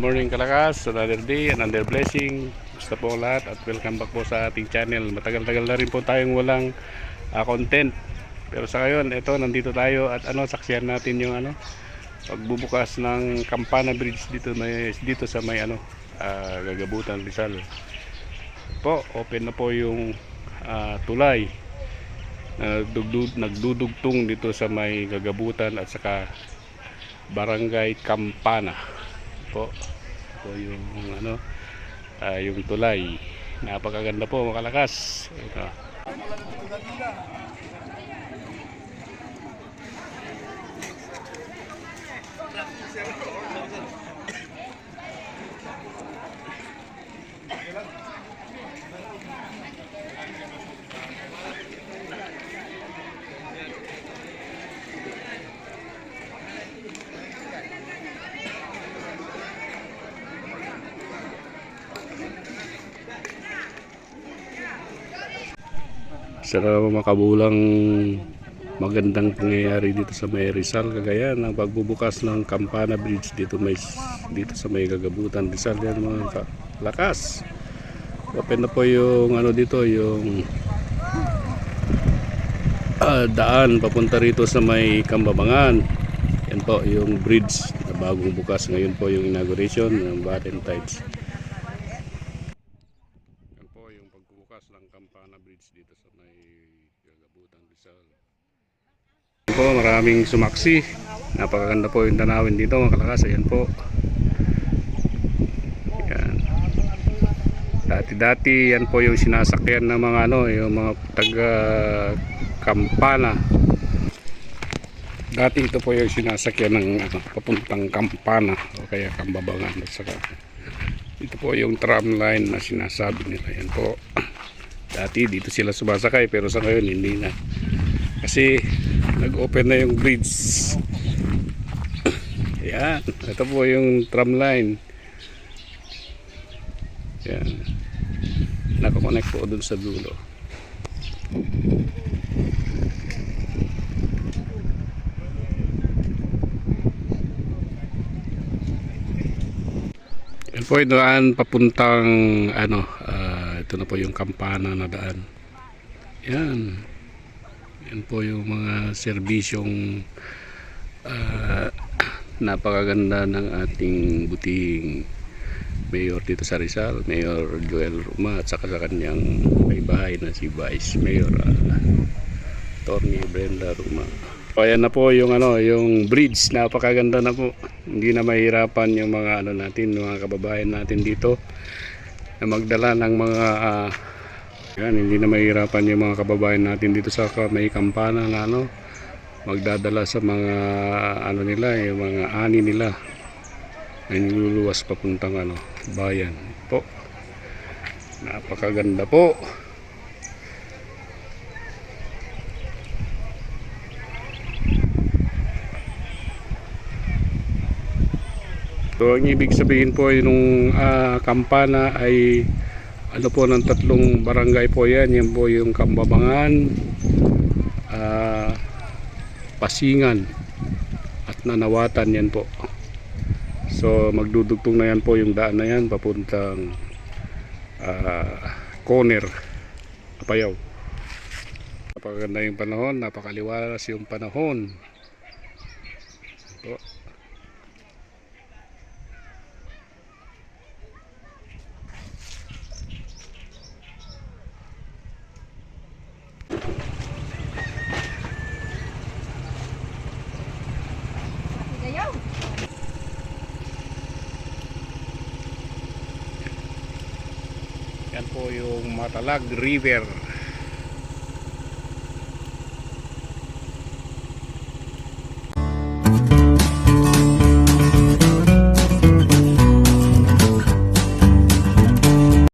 morning kalakas, another day, another blessing. Basta po lahat at welcome back po sa ating channel. Matagal-tagal na rin po tayong walang ah, content. Pero sa ngayon, ito, nandito tayo at ano, saksiyan natin yung ano, pagbubukas ng Campana Bridge dito, may, dito sa may ano, ah, Gagabutan, Rizal. Po, open na po yung ah, tulay dugdug, nagdudugtong dito sa may Gagabutan at saka Barangay Campana po. Po yung ano ah, yung tulay. Napakaganda po, makalakas. Ito. Sa makabulang magandang pangyayari dito sa may Rizal, Cagayan, ang pagbubukas ng Campana Bridge dito may dito sa may Gagabutan Rizal yan mga ka- lakas. Open na po yung ano dito, yung ah, daan papunta rito sa may Kambabangan. Yan po yung bridge na bagong bukas ngayon po yung inauguration ng Valentine's. Yan po yung pagbubukas ng Campana Bridge dito sa may Gagabutan Rizal. Po, maraming sumaksi. Napakaganda po yung tanawin dito mga kalakas. Ayan po. Yan. Dati-dati yan po yung sinasakyan ng mga ano, yung mga taga Kampana. Dati ito po yung sinasakyan ng ano, papuntang Kampana o kaya Kambabangan ito po yung tram line na sinasabi nila. Yan po. Dati dito sila sumasakay pero sa ngayon hindi na. Kasi nag-open na yung bridge. Yan. Ito po yung tram line. Yan. Nakakonect po dun sa dulo. Yan po yung daan papuntang ano, ah, ito na po yung kampana na daan. Yan. Yan po yung mga serbisyong ah, napakaganda ng ating buting mayor dito sa Rizal, Mayor Joel Ruma at saka sa kanyang may bahay na si Vice Mayor uh, Tony Brenda Ruma. O ayan na po yung ano, yung bridge, napakaganda na po. Hindi na mahirapan yung mga ano natin, mga kababayan natin dito na magdala ng mga ah, yan, hindi na mahirapan yung mga kababayan natin dito sa may kampana na ano, magdadala sa mga ano nila, yung mga ani nila na niluluwas papuntang ano, bayan po. Napakaganda po. So ang ibig sabihin po yung ah, kampana ay ano po ng tatlong barangay po yan. Yan po yung Kambabangan, ah, Pasingan at Nanawatan yan po. So magdudugtong na yan po yung daan na yan papuntang ah, Corner, Apayaw. Napakaganda yung panahon, napakaliwalas yung panahon. Yan po yung Matalag River.